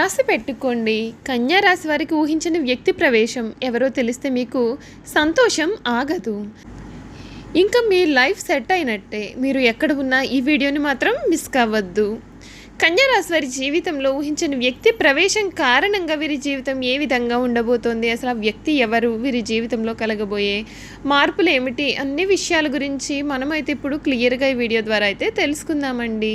రాసి పెట్టుకోండి. కన్యారాశి వారికి ఊహించిన వ్యక్తి ప్రవేశం ఎవరో తెలిస్తే మీకు సంతోషం ఆగదు. ఇంకా మీ లైఫ్ సెట్ అయినట్టే. మీరు ఎక్కడ ఉన్నా ఈ వీడియోని మాత్రం మిస్ కావద్దు. కన్యారాశి వారి జీవితంలో ఊహించిన వ్యక్తి ప్రవేశం కారణంగా వీరి జీవితం ఏ విధంగా ఉండబోతోంది? అసలు ఆ వ్యక్తి ఎవరు? వీరి జీవితంలో కలగబోయే మార్పులు ఏమిటి? అన్ని విషయాల గురించి మనమైతే ఇప్పుడు క్లియర్గా ఈ వీడియో ద్వారా అయితే తెలుసుకుందామండి.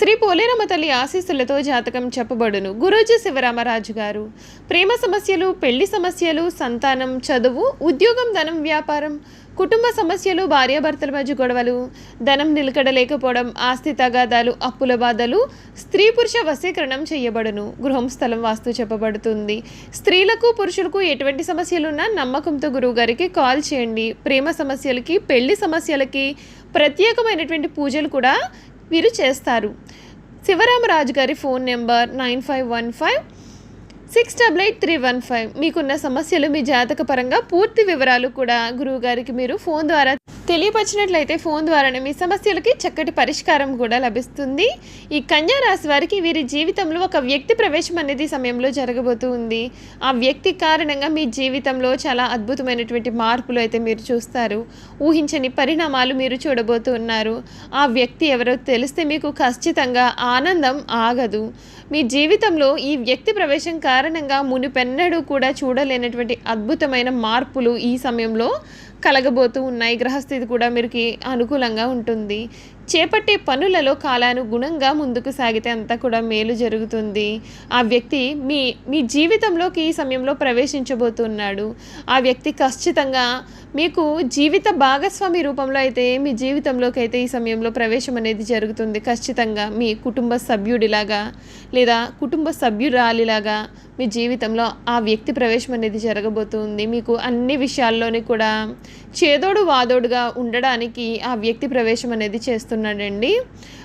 శ్రీ పోలేరమ్మ తల్లి ఆశీస్సులతో జాతకం చెప్పబడును. గురూజీ శివరామరాజు గారు ప్రేమ సమస్యలు పెళ్ళి సమస్యలు సంతానం చదువు ఉద్యోగం ధనం వ్యాపారం కుటుంబ సమస్యలు భార్యాభర్తల మధ్య గొడవలు ధనం నిలకడలేకపోవడం ఆస్తి తగాదాలు అప్పుల బాధలు స్త్రీ పురుష వశీకరణం చేయబడును. గృహం స్థలం వాస్తు చెప్పబడుతుంది. స్త్రీలకు పురుషులకు ఎటువంటి సమస్యలున్నా నమ్మకంతో గురువుగారికి కాల్ చేయండి. ప్రేమ సమస్యలకి పెళ్ళి సమస్యలకి ప్రత్యేకమైనటువంటి పూజలు కూడా వీరు చేస్తారు. శివరామరాజు గారి phone number nine five one five six double eight three one five. మీకున్న సమస్యలు మీ జాతక పరంగా పూర్తి వివరాలు కూడా గురువు గారికి మీరు ఫోన్ ద్వారా తెలియపరిచినట్లయితే ఫోన్ ద్వారానే మీ సమస్యలకి చక్కటి పరిష్కారం కూడా లభిస్తుంది. ఈ కన్యా రాశి వారికి వీరి జీవితంలో ఒక వ్యక్తి ప్రవేశం అనేది సమయంలో జరగబోతూ ఉంది. ఆ వ్యక్తి కారణంగా మీ జీవితంలో చాలా అద్భుతమైనటువంటి మార్పులు అయితే మీరు చూస్తారు. ఊహించని పరిణామాలు మీరు చూడబోతున్నారు. ఆ వ్యక్తి ఎవరో తెలిస్తే మీకు ఖచ్చితంగా ఆనందం ఆగదు. మీ జీవితంలో ఈ వ్యక్తి ప్రవేశం కారణంగా మునిపెన్నడూ కూడా చూడలేనటువంటి అద్భుతమైన మార్పులు ఈ సమయంలో కలగబోతూ ఉన్నాయి. గ్రహస్థితి కూడా మీరుకి అనుకూలంగా ఉంటుంది. చేపట్టే పనులలో కాలానుగుణంగా ముందుకు సాగితే అంతా కూడా మేలు జరుగుతుంది. ఆ వ్యక్తి మీ మీ జీవితంలోకి ఈ సమయంలో ప్రవేశించబోతున్నాడు. ఆ వ్యక్తి ఖచ్చితంగా మీకు జీవిత భాగస్వామి రూపంలో అయితే మీ జీవితంలోకి అయితే ఈ సమయంలో ప్రవేశం అనేది జరుగుతుంది ఖచ్చితంగా. మీ కుటుంబ సభ్యుడిలాగా లేదా కుటుంబ సభ్యురాలిలాగా మీ జీవితంలో ఆ వ్యక్తి ప్రవేశం అనేది జరగబోతుంది. మీకు అన్ని విషయాల్లోని కూడా చేదోడు వాదోడుగా ఉండడానికి ఆ వ్యక్తి ప్రవేశం అనేది చేస్తున్నాడండి.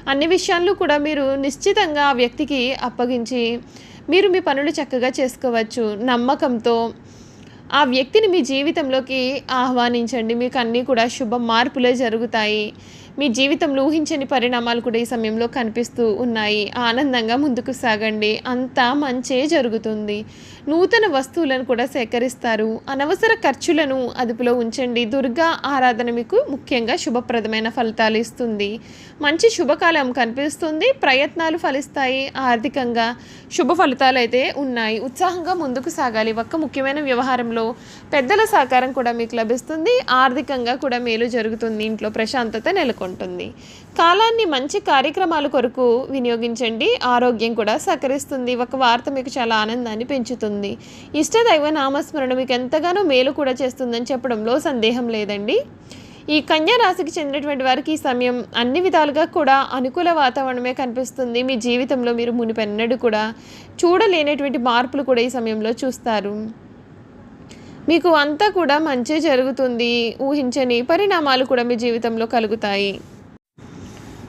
అన్ని విషయాల్లో కూడా మీరు నిశ్చితంగా ఆ వ్యక్తికి అప్పగించి మీరు మీ పనులు చక్కగా చేసుకోవచ్చు. నమ్మకంతో ఆ వ్యక్తిని మీ జీవితంలోకి ఆహ్వానించండి. మీకు అన్నీ కూడా శుభ మార్పులే జరుగుతాయి. మీ జీవితంలో ఊహించని పరిణామాలు కూడా ఈ సమయంలో కనిపిస్తూ ఉన్నాయి. ఆనందంగా ముందుకు సాగండి. అంతా మంచే జరుగుతుంది. నూతన వస్తువులను కూడా సేకరిస్తారు. అనవసర ఖర్చులను అదుపులో ఉంచండి. దుర్గా ఆరాధన మీకు ముఖ్యంగా శుభప్రదమైన ఫలితాలు ఇస్తుంది. మంచి శుభకాలం కనిపిస్తుంది. ప్రయత్నాలు ఫలిస్తాయి. ఆర్థికంగా శుభ ఫలితాలు అయితే ఉన్నాయి. ఉత్సాహంగా ముందుకు సాగాలి. ఒక్క ముఖ్యమైన వ్యవహారంలో పెద్దల సహకారం కూడా మీకు లభిస్తుంది. ఆర్థికంగా కూడా మేలు జరుగుతుంది. ఇంట్లో ప్రశాంతత నెలకొంటుంది. కాలాన్ని మంచి కార్యక్రమాల కొరకు వినియోగించండి. ఆరోగ్యం కూడా సహకరిస్తుంది. ఒక వార్త మీకు చాలా ఆనందాన్ని పెంచుతుంది. ఇష్టదైవ నామస్మరణ మీకు ఎంతగానో మేలు కూడా చేస్తుందని చెప్పడంలో సందేహం లేదండి. ఈ కన్యా రాశికి చెందినటువంటి వారికి ఈ సమయం అన్ని విధాలుగా కూడా అనుకూల వాతావరణమే కనిపిస్తుంది. మీ జీవితంలో మీరు మునిపెన్నడు కూడా చూడలేనటువంటి మార్పులు కూడా ఈ సమయంలో చూస్తారు. మీకు అంతా కూడా మంచి జరుగుతుంది. ఊహించని పరిణామాలు కూడా మీ జీవితంలో కలుగుతాయి.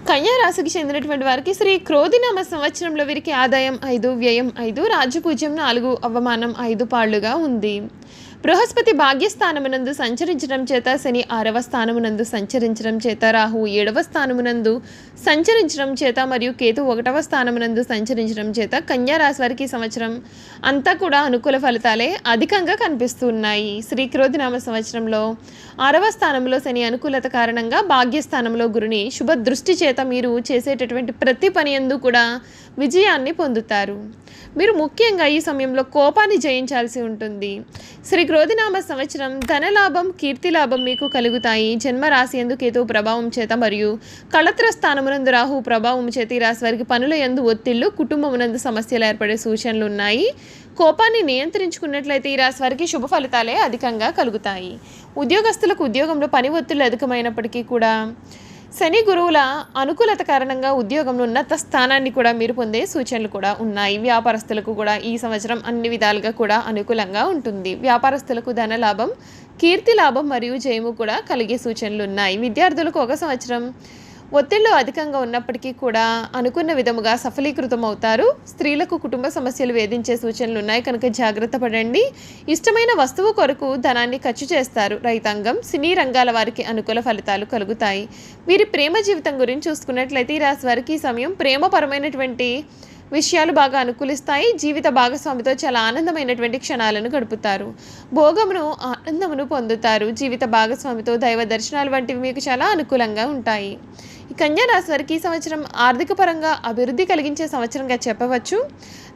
కన్యా రాశికి చెందినటువంటి వారికి శ్రీ క్రోధినామ సంవత్సరంలో వీరికి ఆదాయం ఐదు వ్యయం ఐదు రాజ్యపూజ్యం నాలుగు అవమానం ఐదు పాళ్ళుగా ఉంది. బృహస్పతి భాగ్యస్థానమునందు సంచరించడం చేత శని ఆరవ స్థానమునందు సంచరించడం చేత రాహు ఏడవ స్థానమునందు సంచరించడం చేత మరియు కేతు ఒకటవ స్థానమునందు సంచరించడం చేత కన్యా రాశి వారికి సంవత్సరం అంతా కూడా అనుకూల ఫలితాలే అధికంగా కనిపిస్తున్నాయి. శ్రీక్రోధినామ సంవత్సరంలో ఆరవ స్థానంలో శని అనుకూలత కారణంగా భాగ్యస్థానంలో గురుని శుభ దృష్టి చేత మీరు చేసేటటువంటి ప్రతి పని ఎందు కూడా విజయాన్ని పొందుతారు. మీరు ముఖ్యంగా ఈ సమయంలో కోపాన్ని జయించాల్సి ఉంటుంది. శ్రీ క్రోధినామ సంవత్సరం ధనలాభం కీర్తిలాభం మీకు కలుగుతాయి. జన్మరాశి ఎందు కేతు ప్రభావం చేత మరియు కళత్ర స్థానమునందు రాహు ప్రభావం చేత ఈ రాశి వారికి పనుల ఎందు ఒత్తిళ్ళు కుటుంబమునందు సమస్యలు ఏర్పడే సూచనలు ఉన్నాయి. కోపాన్ని నియంత్రించుకున్నట్లయితే ఈ రాశి వారికి శుభ ఫలితాలే అధికంగా కలుగుతాయి. ఉద్యోగస్తులకు ఉద్యోగంలో పని ఒత్తిళ్ళు అధికమైనప్పటికీ కూడా శని గురువుల అనుకూలత కారణంగా ఉద్యోగంలో ఉన్నత స్థానాన్ని కూడా మీరు పొందే సూచనలు కూడా ఉన్నాయి. వ్యాపారస్తులకు కూడా ఈ సంవత్సరం అన్ని విధాలుగా కూడా అనుకూలంగా ఉంటుంది. వ్యాపారస్తులకు ధన లాభం కీర్తి లాభం మరియు జయము కూడా కలిగే సూచనలు ఉన్నాయి. విద్యార్థులకు ఒక సంవత్సరం ఒత్తిళ్ళు అధికంగా ఉన్నప్పటికీ కూడా అనుకున్న విధముగా సఫలీకృతం అవుతారు స్త్రీలకు కుటుంబ సమస్యలు వేధించే సూచనలు ఉన్నాయి. కనుక జాగ్రత్త పడండి. ఇష్టమైన వస్తువు కొరకు ధనాన్ని ఖర్చు చేస్తారు. రైతాంగం సినీ రంగాల వారికి అనుకూల ఫలితాలు కలుగుతాయి. వీరి ప్రేమ జీవితం గురించి చూసుకున్నట్లయితే ఈ రాశి వారికి ఈ సమయం ప్రేమపరమైనటువంటి విషయాలు బాగా అనుకూలిస్తాయి. జీవిత భాగస్వామితో చాలా ఆనందమైనటువంటి క్షణాలను గడుపుతారు. భోగమును ఆనందమును పొందుతారు. జీవిత భాగస్వామితో దైవ దర్శనాలు వంటివి మీకు చాలా అనుకూలంగా ఉంటాయి. కన్యా రాశి వారికి ఈ సంవత్సరం ఆర్థిక పరంగా అభివృద్ధి కలిగించే సంవత్సరంగా చెప్పవచ్చు.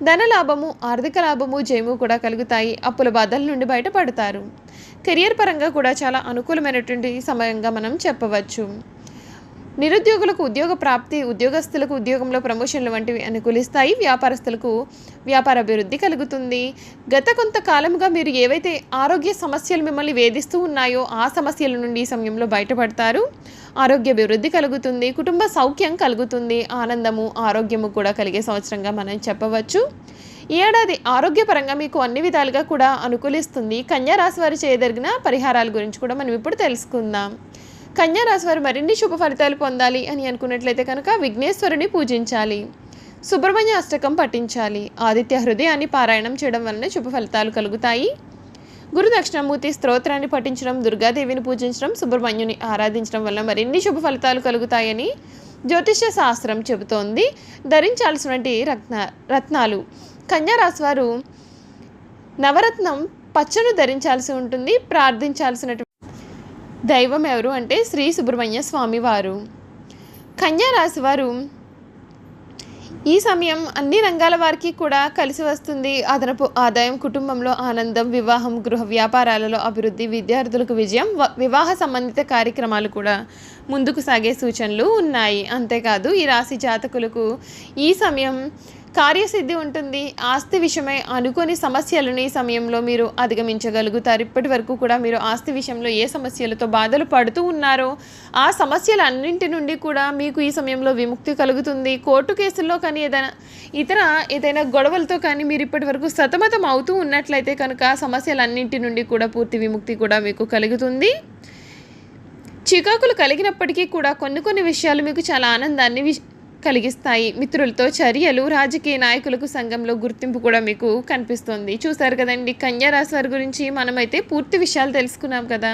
ధన లాభము ఆర్థిక లాభము జయము కూడా కలుగుతాయి. అప్పుల బాధల నుండి బయటపడతారు. కెరియర్ పరంగా కూడా చాలా అనుకూలమైనటువంటి సమయంగా మనం చెప్పవచ్చు. నిరుద్యోగులకు ఉద్యోగ ప్రాప్తి ఉద్యోగస్తులకు ఉద్యోగంలో ప్రమోషన్లు వంటివి అనుకూలిస్తాయి. వ్యాపారస్తులకు వ్యాపార అభివృద్ధి కలుగుతుంది. గత కొంతకాలంగా మీరు ఏవైతే ఆరోగ్య సమస్యలు మిమ్మల్ని వేధిస్తూ ఉన్నాయో ఆ సమస్యల నుండి ఈ సమయంలో బయటపడతారు. ఆరోగ్య అభివృద్ధి కలుగుతుంది. కుటుంబ సౌఖ్యం కలుగుతుంది. ఆనందము ఆరోగ్యము కూడా కలిగే సంవత్సరంగా మనం చెప్పవచ్చు. ఈ ఏడాది ఆరోగ్యపరంగా మీకు అన్ని విధాలుగా కూడా అనుకూలిస్తుంది. కన్యా రాశి వారు చేయదగిన పరిహారాల గురించి కూడా మనం ఇప్పుడు తెలుసుకుందాం. కన్యా వారు మరిన్ని శుభ ఫలితాలు పొందాలి అని అనుకున్నట్లయితే కనుక విఘ్నేశ్వరుని పూజించాలి. సుబ్రహ్మణ్య అష్టకం పఠించాలి. ఆదిత్య హృదయాన్ని పారాయణం చేయడం వలన శుభ ఫలితాలు కలుగుతాయి. గురు దక్షిణామూర్తి స్తోత్రాన్ని పఠించడం దుర్గాదేవిని పూజించడం సుబ్రహ్మణ్యుని ఆరాధించడం వల్ల మరిన్ని శుభ ఫలితాలు కలుగుతాయని జ్యోతిష్య శాస్త్రం చెబుతోంది. ధరించాల్సినటువంటి రత్న రత్నాలు. కన్యా వారు నవరత్నం పచ్చను ధరించాల్సి ఉంటుంది ప్రార్థించాల్సినటువంటి దైవం ఎవరు అంటే శ్రీ సుబ్రహ్మణ్య స్వామి వారు. కన్యా రాశి వారు ఈ సమయం అన్ని రంగాల వారికి కూడా కలిసి వస్తుంది. అదనపు ఆదాయం కుటుంబంలో ఆనందం వివాహం గృహ వ్యాపారాలలో అభివృద్ధి విద్యార్థులకు విజయం వివాహ సంబంధిత కార్యక్రమాలు కూడా ముందుకు సాగే సూచనలు ఉన్నాయి. అంతేకాదు ఈ రాశి జాతకులకు ఈ సమయం కార్యసిద్ధి ఉంటుంది. ఆస్తి విషయమై అనుకోని సమస్యలను ఈ సమయంలో మీరు అధిగమించగలుగుతారు. ఇప్పటి వరకు కూడా మీరు ఆస్తి విషయంలో ఏ సమస్యలతో బాధలు పడుతూ ఉన్నారో ఆ సమస్యలన్నింటి నుండి కూడా మీకు ఈ సమయంలో విముక్తి కలుగుతుంది. కోర్టు కేసుల్లో కానీ ఏదైనా ఇతర ఏదైనా గొడవలతో కానీ మీరు ఇప్పటి వరకు సతమతం అవుతూ ఉన్నట్లయితే కనుక ఆ సమస్యలన్నింటి నుండి కూడా పూర్తి విముక్తి కూడా మీకు కలుగుతుంది. చికాకులు కలిగినప్పటికీ కూడా కొన్ని కొన్ని విషయాలు మీకు చాలా ఆనందాన్ని కలిగిస్తాయి. మిత్రులతో చర్యలు రాజకీయ నాయకులకు సంఘంలో గుర్తింపు కూడా మీకు కనిపిస్తుంది. చూసారు కదండి కన్యా రాశి వారి గురించి మనమైతే పూర్తి విషయాలు తెలుసుకున్నాం కదా.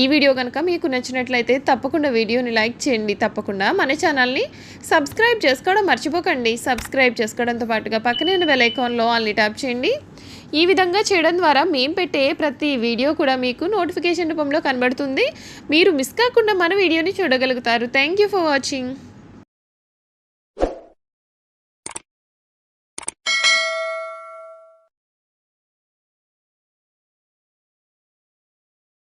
ఈ వీడియో కనుక మీకు నచ్చినట్లయితే తప్పకుండా వీడియోని లైక్ చేయండి. తప్పకుండా మన ఛానల్ని సబ్స్క్రైబ్ చేసుకోవడం మర్చిపోకండి. సబ్స్క్రైబ్ చేసుకోవడంతో పాటుగా పక్కనే ఉన్న బెల్ ఐకాన్లో ఆల్ని ట్యాప్ చేయండి. ఈ విధంగా చేయడం ద్వారా మేము పెట్టే ప్రతి వీడియో కూడా మీకు నోటిఫికేషన్ రూపంలో కనబడుతుంది. మీరు మిస్ కాకుండా మన వీడియోని చూడగలుగుతారు. Thank you for watching.